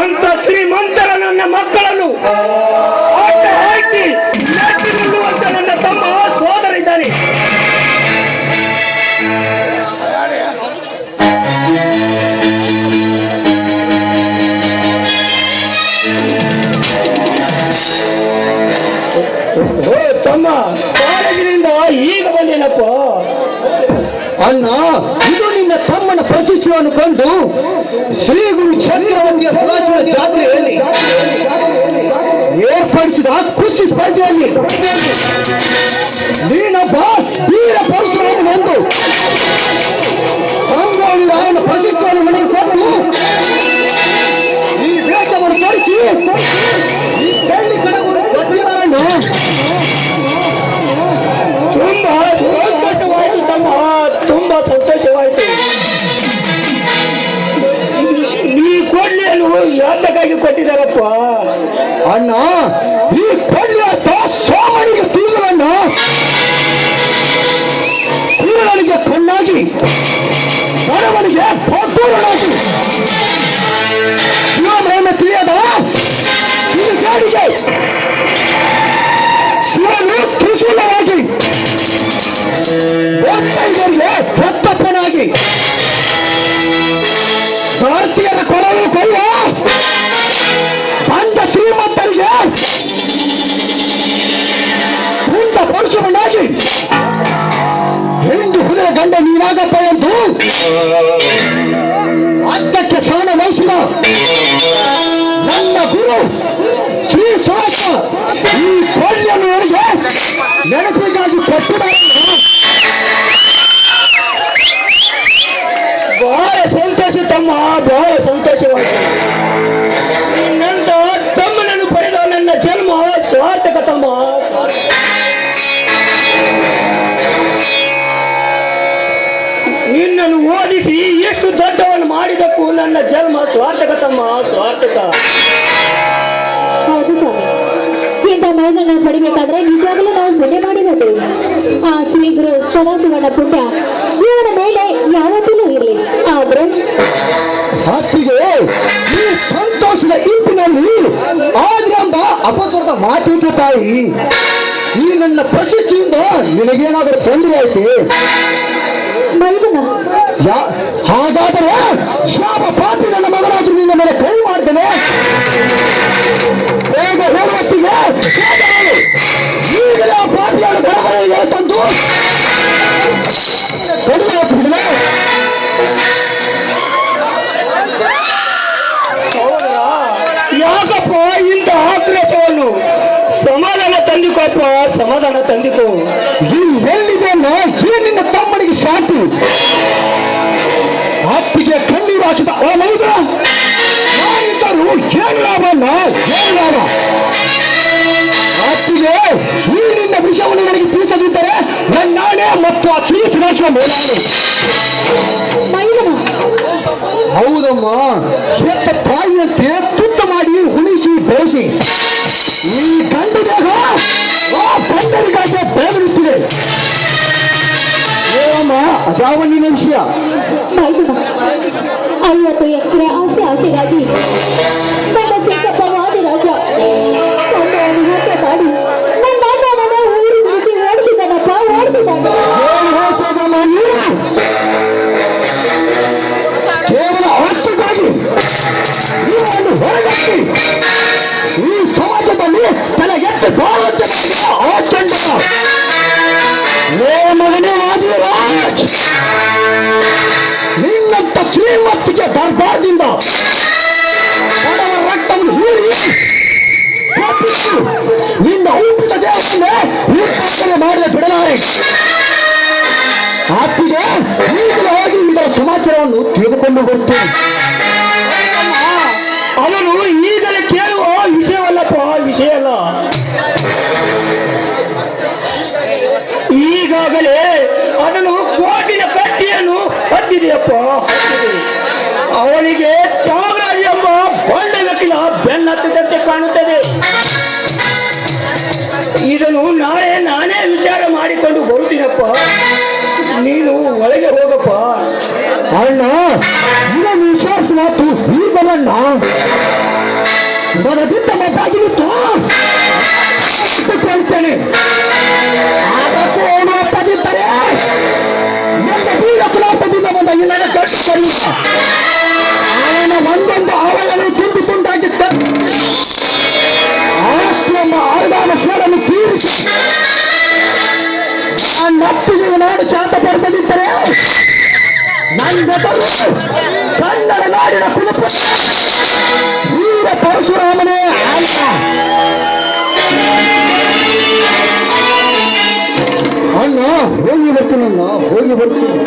ಅಂತ ಶ್ರೀಮಂತರ ನನ್ನ ಮಕ್ಕಳನ್ನು ಹಾಕಿ ನಿಲ್ಲುವಂತ ನನ್ನ ತಮ್ಮ ಸೋದರ ಇದ್ದಾನೆ. ತಮ್ಮ, ಕಾಲೇಜಿನಿಂದ ಈಗ ಬಂದೇನಪ್ಪ ಅಣ್ಣ, ಇದು ನಿನ್ನ ತಮ್ಮನ ಪ್ರಶಸ್ತಿಯನ್ನು ಕಂಡು ಶ್ರೀ ಗುರು ಚಂದ್ರವಂತಿಯ ಸದಾಶಿವ ಜಾತ್ರೆಯಲ್ಲಿ ಏರ್ಪಡಿಸಿದ ಕುಸ್ತಿ ಸ್ಪರ್ಧೆಯಲ್ಲಿ ನೀನೊಬ್ಬ ವೀರ ಪರಶುರಾಮ ಎಂದು ಕೊಟ್ಟಿದ್ದಾರಪ್ಪ ಅಣ್ಣ ಈ ಕೊಳ್ಳಿ ಅರ್ಥ ಸೋಮನಿಗೆ ತಿಳಿದವಣ್ಣ ಕುರುಡನಿಗೆ ಕಣ್ಣಾಗಿ ಬಡವನಿಗೆ ಭಕ್ತೂರನಾಗಿ ಅದ್ದಕ್ಕೆ ಸ್ಥಾನ ವಹಿಸಿದ ನನ್ನ ಗುರು ಶ್ರೀ ಸಹಸ್ರ ಈ ಕೊಳ್ಳಿಯನ್ನು ನನಗೆ ನೆನಪಿಗಾಗಿ ಕೊಟ್ಟಿದ್ದಾರೆ ಸ್ವಾರ್ಥಕ ಹೌದು ಸ್ವಾಮಿ. ಇಂಥ ಮಹಿಳೆಯನ್ನು ಪಡಿಬೇಕಾದ್ರೆ ನಿಜವಾಗಲೂ ನಾವು ಪುಣ್ಯ ಮಾಡಿರೋದು ಆ ಶ್ರೀ ಗುರು ಸದಾಶಿವನ ಪುಣ್ಯ ಇವರ ಮೇಲೆ ಯಾವತ್ತೂ ಇರಲಿ. ಆದ್ರೆ ಹತ್ತಿಗೆ ಈ ಸಂತೋಷದ ಇಂಪಿನಲ್ಲಿ ಆದ್ರಂಬ ಅಪಸ್ವರದ ಮಾತಿತ್ತು ತಾಯಿ ಈ ನನ್ನ ಪ್ರಶಸ್ತಿಯಿಂದ ನಿನಗೇನಾದರೂ ತೊಂದರೆ ಆಯ್ತು? ಮೈದನ ಹಾಗಾದರೆ ಯಾಕಪ್ಪ ಸಮಾಧಾನ ತಂದಿಕೋಪ್ಪ ಸಮಾಧಾನ ತಂದಿಕೋ. ಎಲ್ಲಿದೆ ಈ ನಿನ್ನ ತಮ್ಮನಿಗೆ ಶಾಂತಿ. ಹತ್ತಿಗೆ ಕಣ್ಣೀರು ಹಾಕಿದ ನಾಶುವ ಮೇಲಾಣೆ ಹೌದಮ್ಮ. ಹೆತ್ತ ತಾಯಿಯಂತೆ ತುತ್ತ ಮಾಡಿ ಉಳಿಸಿ ಬೆಳೆಸಿ. ಈ ಗಂಡು ದೇಹ ಬಂದರಿಗಾಗೆ ಬೆಳೆದಿರುತ್ತಿದೆ. ಏವಮ್ಮ ಅದಾವ ನಿನ್ನ ವಿಷಯ? ಐವತ್ತು ಎಕರೆ ಆಸೆ ಆಸೆಗಾಗಿ ಈ ಸಮಾಜದಲ್ಲಿ ತಲೆ ಎತ್ತು ಬಾಳುವಂತೆ ಮಾಡಿದ ಆ ಚಂಡಕ ಲೇ ಮಗನೇ ವಾದಿರಾಜ್. ನಿನ್ನಂತ ಶ್ರೀಮಂತಿಗೆ ದರ್ಬಾರದಿಂದ ಬಡವ ರಕ್ತವನ್ನು ಹೀರಿ. ನಿನ್ನ ಊಟದ ದೇವಸ್ಥಾನ ನಿರ್ಪಾಸನೆ ಮಾಡದೆ ಬಿಡಲಾರೆ. ಆತಿಗೆ ಈಗಲೇ ಹೋಗಿ ಇದರ ಸಮಾಚಾರವನ್ನು ತಿಳಿದುಕೊಂಡು ಬರ್ತೇನೆ. ಅವನು ಈಗಲೇ ಕೇಳುವ ವಿಷಯವಲ್ಲಪ್ಪ ವಿಷಯ ಅಲ್ಲ ಈಗಾಗಲೇ ಅವನು ಕೋಟಿನ ಕಟ್ಟಿಯನ್ನು ಹತ್ತಿದೆಯಪ್ಪ. ಹತ್ತಿದೆ. ಅವನಿಗೆ ತ್ಯಾಗರಾಜ ಎಂಬ ಬಂಡ ವಕೀಲ ಬೆನ್ನತ್ತಿದಂತೆ ಕಾಣುತ್ತದೆ. ಇದನ್ನು ನಾಳೆ ನಾನೇ ವಿಚಾರ ಮಾಡಿಕೊಂಡು ಬರುತ್ತೀನಪ್ಪ. ನೀನು ಒಳಗೆ ಹೋಗಪ್ಪ. ಅಣ್ಣ ವಿಶ್ವಾಸ ಮಾತು ಈಗಲ ಅಲ್ಲ ಮನದಿಂದ ಮಾತಾಗಿತ್ತು ಹೇಳ್ತೇನೆ ಅದಕ್ಕೂ ಅವನು ಒಪ್ಪದಿದ್ದರೆ ನನ್ನ ವೀರ ಕುಲಾಪದಿಂದ ಬಂದ ಇಲ್ಲದ ಕಟ್ಟು ಅವನ ಒಂದೊಂದು ಅವಳನ್ನು ತುಂಬಿಕೊಂಡಾಗಿದ್ದ ಆತ್ಮ ಆರ್ಗಾನ ಶೋರನ್ನು ತೀರಿಸಿ ಆ ನಪ್ಪಿಗೆ ನಾಡು ಶಾಂತ ಪಡೆದಿದ್ದರೆ ನಂದೆದರು ಕನ್ನಡ ನಾಡಿನ ಕುಲಪ ವೀರ ಪರಶುರಾಮನೇ ಅಲ್ಲ ಅಣ್ಣ ಹೋಗಿ ಬರ್ತೀನಣ್ಣ ಹೋಗಿ ಬರ್ತೀನಿ